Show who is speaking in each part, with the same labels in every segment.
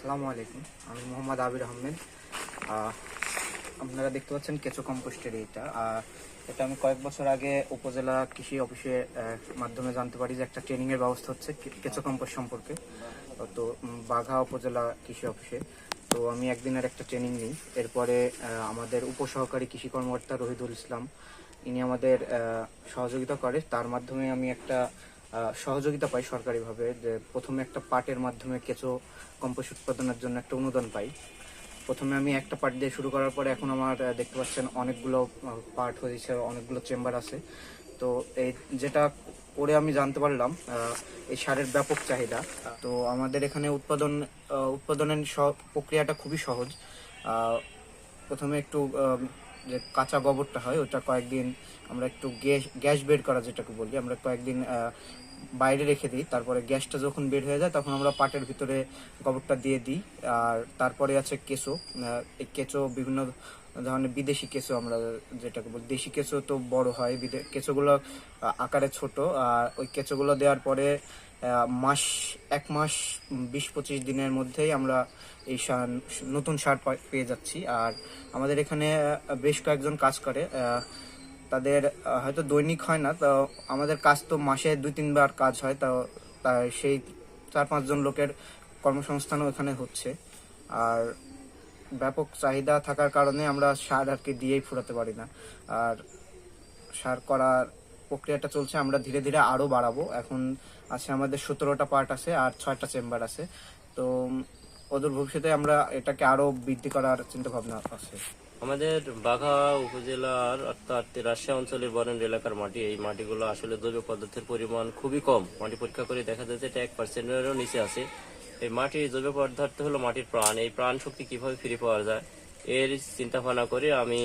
Speaker 1: আসসালামু আলাইকুম। আমি মোহাম্মদ আবির আহমেদ। আপনারা দেখতে পাচ্ছেন কেঁচো কম্পোস্টের এইটা এটা আমি কয়েক বছর আগে উপজেলা কৃষি অফিসে মাধ্যমে জানতে পারি যে একটা ট্রেনিংয়ের ব্যবস্থা হচ্ছে কেঁচো কম্পোস্ট সম্পর্কে। তো বাঘা উপজেলা কৃষি অফিসে। তো আমি একদিনের একটা ট্রেনিং নিই। এরপরে আমাদের উপসহকারী কৃষি কর্মকর্তা রহিদুল ইসলাম, ইনি আমাদের সহযোগিতা করে। তার মাধ্যমে আমি একটা সহযোগিতা পাই সরকারিভাবে যে প্রথমে একটা পাটের মাধ্যমে কেঁচো, কম্পোস্ট উৎপাদনের জন্য একটা অনুদান পাই। প্রথমে আমি একটা পার্ট দিয়ে শুরু করার পরে এখন আমার দেখতে পাচ্ছেন অনেকগুলো পার্ট হয়েছে, অনেকগুলো চেম্বার আছে। তো এই যেটা করে আমি জানতে পারলাম এই সারের ব্যাপক চাহিদা। তো আমাদের এখানে উৎপাদন উৎপাদনের প্রক্রিয়াটা খুবই সহজ। প্রথমে একটু যে কাঁচা গোবরটা হয়, ওটা কয়েকদিন আমরা একটু গ্যাস গ্যাস বের করা যেটাকে বলি, আমরা কয়েকদিন বাইরে রেখে দিই। তারপরে গ্যাসটা যখন বের হয়ে যায়, তখন আমরা পাটের ভিতরে গোবরটা দিয়ে দিই। আর তারপরে আছে কেঁচো এই কেঁচো বিভিন্ন ধরনের বিদেশি কেঁচো আমরা যেটাকে বলি, দেশি কেঁচো তো বড় হয় কেঁচোগুলো আকারে ছোট, আর ওই কেঁচোগুলো দেওয়ার পরে মাস, এক মাস বিশ পঁচিশ দিনের মধ্যেই আমরা এই সার, নতুন সার পেয়ে যাচ্ছি। আর আমাদের এখানে বেশ কয়েকজন কাজ করে তাদের হয়তো দৈনিক হয় না, তো আমাদের কাজ তো মাসে দুই, তিনবার কাজ হয়, তো সেই চার, পাঁচজন লোকের কর্মসংস্থানও এখানে হচ্ছে। আর ব্যাপক চাহিদা থাকার কারণে আমরা সার আর কি দিয়েই ফুরাতে পারি না। আর সার করার প্রক্রিয়াটা চলছে, আমরা ধীরে ধীরে আরও বাড়াবো। এখন আছে আমাদের সতেরোটা পার্ট আছে আর ছয়টা চেম্বার আছে। তো অদূর ভবিষ্যতে আমরা এটাকে আরও বৃদ্ধি করার চিন্তা ভাবনা আছে।
Speaker 2: আমাদের বাঘা উপজেলার অর্থাৎ রাজশাহী অঞ্চলের বরেন্দ্র এলাকার মাটি, এই মাটিগুলো আসলে জৈব পদার্থের পরিমাণ খুবই কম। মাটি পরীক্ষা করে দেখা যাচ্ছে এটা এক পার্সেন্টেরও নিচে আছে। এই মাটির জৈব পদার্থ হলো মাটির প্রাণ। এই প্রাণ শক্তি কীভাবে ফিরে পাওয়া যায়, এর চিন্তা ভাবনা করে আমি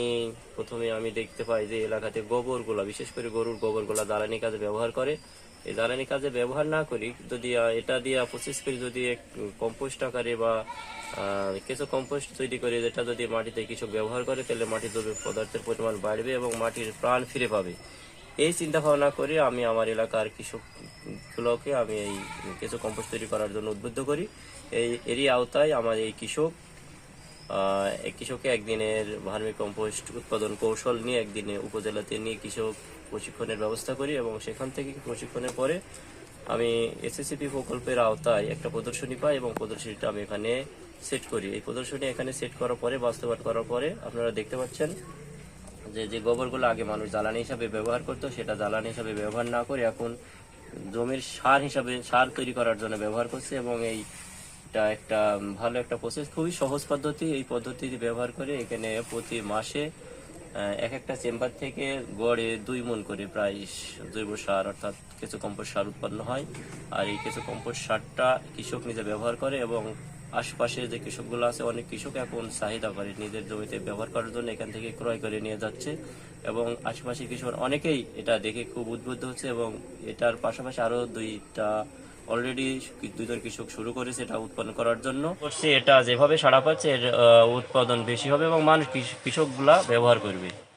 Speaker 2: প্রথমে আমি দেখতে পাই যে এলাকাতে গোবরগুলা, বিশেষ করে গরুর গোবরগুলা জ্বালানি কাজে ব্যবহার করে। এই জ্বালানি কাজে ব্যবহার না করি, যদি এটা দিয়ে প্রসেস করে যদি কম্পোস্ট আকারে বা কিছু কম্পোস্ট তৈরি করে, যেটা যদি মাটিতে কিছু ব্যবহার করে, তাহলে মাটির জৈব পদার্থের পরিমাণ বাড়বে এবং মাটির প্রাণ ফিরে পাবে। এই চিন্তা ভাবনা করে আমি আমার এলাকার কৃষকগুলোকে আমি এই কিছু কম্পোস্ট তৈরি করার জন্য উদ্বুদ্ধ করি। এই, এরই আওতায় আমার এই কৃষক কৃষককে একদিনের ভার্মি কম্পোস্ট উৎপাদন কৌশল নিয়ে একদিনে উপজেলাতে নিয়ে কৃষক প্রশিক্ষণের ব্যবস্থা করি এবং সেখান থেকে প্রশিক্ষণের পরে আমি এসএসসিপি প্রকল্পের আওতায় একটা প্রদর্শনী পাই এবং প্রদর্শনীটা আমি এখানে সেট করি। এই প্রদর্শনী এখানে সেট করার পরে, বাস্তবায়ন করার পরে আপনারা দেখতে পাচ্ছেন যে যে গোবরগুলো আগে মানুষ জ্বালানি হিসাবে ব্যবহার করতো, সেটা জ্বালানি হিসাবে ব্যবহার না করে এখন জমির সার হিসাবে, সার তৈরি করার জন্য ব্যবহার করছে এবং এই এটা একটা ভালো একটা প্রসেস খুবই সহজ পদ্ধতি, এই পদ্ধতি ব্যবহার করে এখানে প্রতি মাসে এক একটা চেম্বার থেকে গড়ে দুই মন করে প্রায় জৈব সার, অর্থাৎ কিছু কম্পোস্ট সার উৎপন্ন হয়। আর এই কিছু কম্পোস্ট সারটা কৃষক নিজে ব্যবহার করে এবং আশপাশে যে কৃষকগুলো আছে, অনেক কৃষক এখন চাহিদা করে নিজের জমিতে ব্যবহার করার জন্য এখান থেকে ক্রয় করে নিয়ে যাচ্ছে এবং আশেপাশে কৃষক অনেকেই এটা দেখে খুব উদ্বুদ্ধ হচ্ছে এবং এটার পাশাপাশি আরও দুইটা অলরেডি দুজন কৃষক শুরু করেছে এটা উৎপন্ন করার জন্য। করছে এটা যেভাবে সাড়া পাচ্ছে, এর উৎপাদন বেশি হবে এবং মানুষ কৃষ- কৃষকগুলা ব্যবহার করবে।